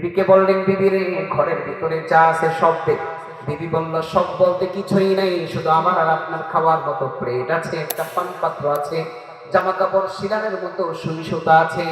বিবিকে বললেন বিবি রে, ঘরের ভিতরে যা আছে সব দেখ বিবি বলল, সব বলতে কিছুই নাই, শুধু আমার আর আপনার খাওয়ার মতো প্লেট আছে, একটা পান পাত্র আছে জামা কাপড় শিলানের মতো সুই সুতা আছে।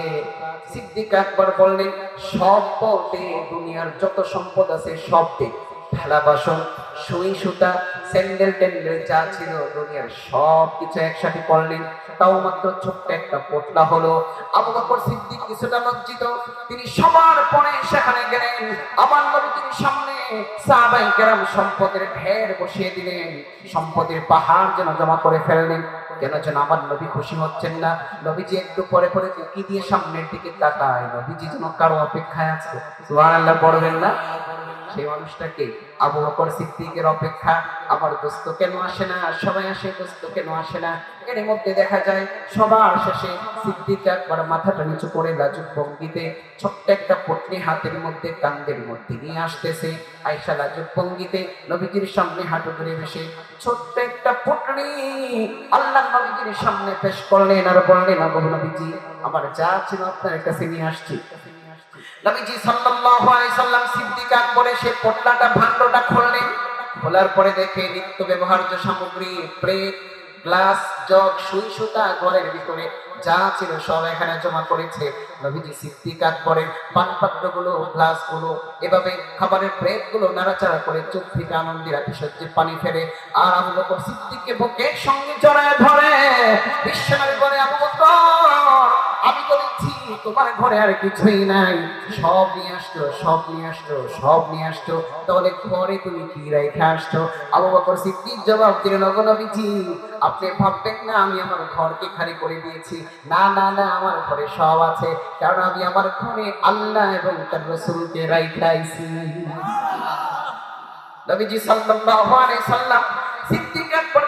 সিদ্দিক একবার বললেন, সব বলতে দুনিয়ার যত সম্পদ আছে সব দেখ থালা বাসন, সুই সুতা স্যান্ডেল ট্যান্ডেল যা ছিল দুনিয়ার সব কিছু একসাথে করলেন। তাও মাত্র ছোট্ট একটা পোটলা হলো। আবু বকর সিদ্দিক কিছুটা লজ্জিত। তিনি সবার পরে সেখানে গেলেন। আমার নবীজির সামনে সাহাবাই কেরাম সম্পদের ঢের বসিয়ে দিলেন। সম্পদের পাহাড় যেন জমা করে ফেললেন। কেন যেন আমার নবী খুশি হচ্ছেন না। নবীজি একটু পরে পরে কি দিয়ে সামনের দিকে তাকায়? নবীজি যেন কারও অপেক্ষায় আছে। সুবহানাল্লাহ, পড়বেন না? সেই মানুষটাকে আবু বকর সিদ্দিকের অপেক্ষা, আমার দোস্ত কেন আসে না? সবাই আসে, দোস্ত কেন আসে না? এর মধ্যে দেখা যায়, সবার শেষে সিদ্দিক একবার মাথাটা নিচু করে লাজুক ভঙ্গিতে ছোট্ট একটা পটনি হাতের মধ্যে কান্দের মধ্যে নিয়ে আসতেছে। আয়সা লাজুক ভঙ্গিতে নবীজির সামনে হাঁটু ধরে বসে, ছোট্ট একটা পটনি আল্লাহ নবীজির সামনে পেশ করলেন আর বললেন, আবু নবীজি, আমার যা ছিল আপনার কাছে নিয়ে আসছি। নবীজি সাল্লাল্লাহু আলাইহি সাল্লাম সিদ্দিক সেই খুললেন। খোলার পরে দেখে নিত্য ব্যবহার্য সামগ্রী, প্লেট, গ্লাস, জগ, সুই, সুতা ঘরের ভিতরে যা ছিল সব এখানে জমা করেছে। নবীজি সিদ্দিক আকবরের পানপাত্রগুলো, গ্লাসগুলো, এভাবে খাবারের প্লেটগুলো নাড়াচাড়া করে চোখ থেকে আনন্দের আতিশয্যে পানি ফেলে আর আবু বকর সিদ্দিককে বুকের সঙ্গে জড়ায় ধরে। আবু বকর তোমার ঘরে আর কিছুই নাই। সব নিয়ে আসতো সব নিয়ে আসতো সব নিয়ে আসতো তাহলে ঘরে তুমি কি রেখে আসতো আবু বকর সিদ্দিক জবাব দিলেন ওগো নবীজি আপনি ভাববেন না আমি আমার ঘরকে খালি করে দিয়েছি। না না না আমার ঘরে সব আছে কারণ আমি আমার ঘরে আল্লাহ এবং তার রসুলকে রাইখে আইছি। নবীজি সাল্লাল্লাহু আলাইহি সাল্লাম সিদ্দিক আকবরকে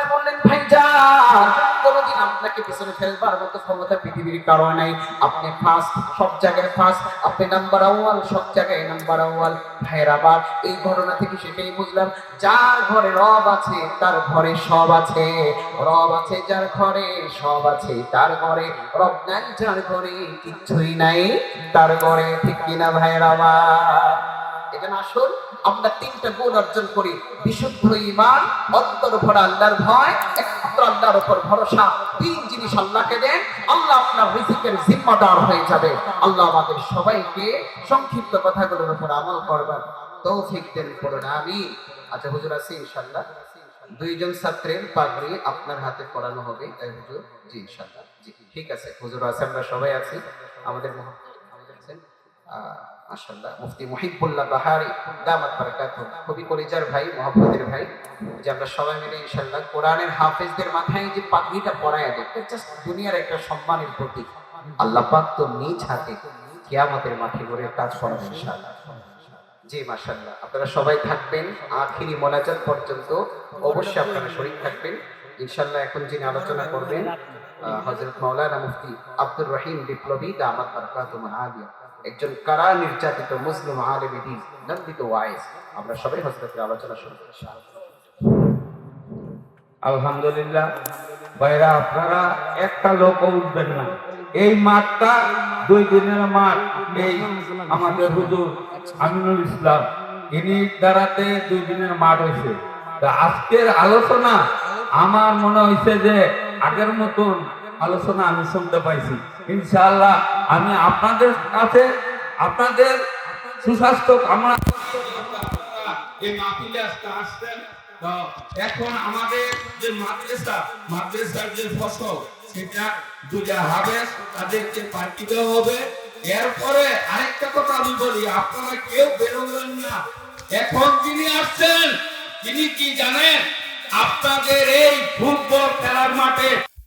মতো ক্ষমতা পৃথিবীর কারও নাই। আপনি ফার্স্ট সব জায়গায় ফার্স্ট আপনি নাম্বার ওয়ান সব জায়গায় নাম্বার ওয়ান ভাইয়ের আবার এই ঘটনা থেকে সেটাই বুঝলাম, যার ঘরে রব আছে, তার ঘরে সব আছে। রব আছে যার ঘরে, সব আছে তার ঘরে। রব নাই যার ঘরে, কিচ্ছুই নাই তার ঘরে। ঠিক কিনা আমার এজন্য আসুন, আমরা তিনটা গুণ অর্জন করি। বিশুদ্ধ ইমান, অন্তর ভরা আল্লাহর ভয় আল্লাহর উপর ভরসা। তিন জিনিস আল্লাহকে দেন, আল্লাহ আপনার রিজিকের জিম্মাদার হয়ে যাবে। আল্লাহ আমাদের সবাইকে সংক্ষিপ্ত কথাগুলোর উপর আমল করবার তৌফিক দেন করুন আমি আচ্ছা হুজুর আছি, ইনশাআল্লাহ? দুইজন ছাত্রের পাগড়ি আপনার হাতে পড়ানো হবে। তাই হুজুর, জি, ইনশাআল্লাহ। জি, ঠিক আছে, হুজুর আছে, আমরা সবাই আছি। আমাদের আমাদের মুফতি বাহারি, দামাত কলিজার ভাই, মহব্বতের ভাই, যে আমরা সবাই মিলে ইনশাআল্লাহ কোরআনের হাফেজদের মাথায় যে জাস্ট দুনিয়ার একটা সম্মানের প্রতীক। আল্লাহ পাক তো নিজ হাতে কিয়ামতের মাঠে করে কাজ করেন ইনশাআল্লাহ। জি, মাশাআল্লাহ। আপনারা সবাই থাকবেন, আখিরি মোনাজাত পর্যন্ত অবশ্যই আপনারা শরীর থাকবেন। ইনশাল্লাহ এখন যিনি আলোচনা করবেন হযরত মাওলানা মুফতি আব্দুর রহিম বিপ্লবী, দামাত একজন কারা নির্যাতিত মুসলিম আলেম দিন নন্দিত আমরা সবাই হযরতের আলোচনা শুনব ইনশাআল্লাহ। আলহামদুলিল্লাহ। ভাইরা, আপনারা একটা লোক উঠবেন না। এই মাঠটা দুই দিনের মাঠ, এই আমাদের হুজুর আমিনুল ইসলাম। ইনি দ্বারাতে দুই দিনের মাঠ হয়েছে। আজকের আলোচনা, আমার মনে হয়েছে যে আগের মতন আলোচনা আমি শুনতে পাইছি। ইনশাআল্লাহ আমি আপনাদের কাছে, আপনাদের সুস্বাস্থ্য কামনা এই মাহফিলে আজকে এখন আমাদের যে মাদ্রাসা, মাদ্রাসার যে ফসল, সেটা দুটা হাবেস তাদেরকে পাঠিয়ে দেওয়া হবে। এরপরে আরেকটা কথা আমি বলি, আপনারা কেউ বেরোবেন না। এখন যিনি আসছেন, তিনি কি জানেন? আপনাদের এই ফুটবল খেলার মাঠে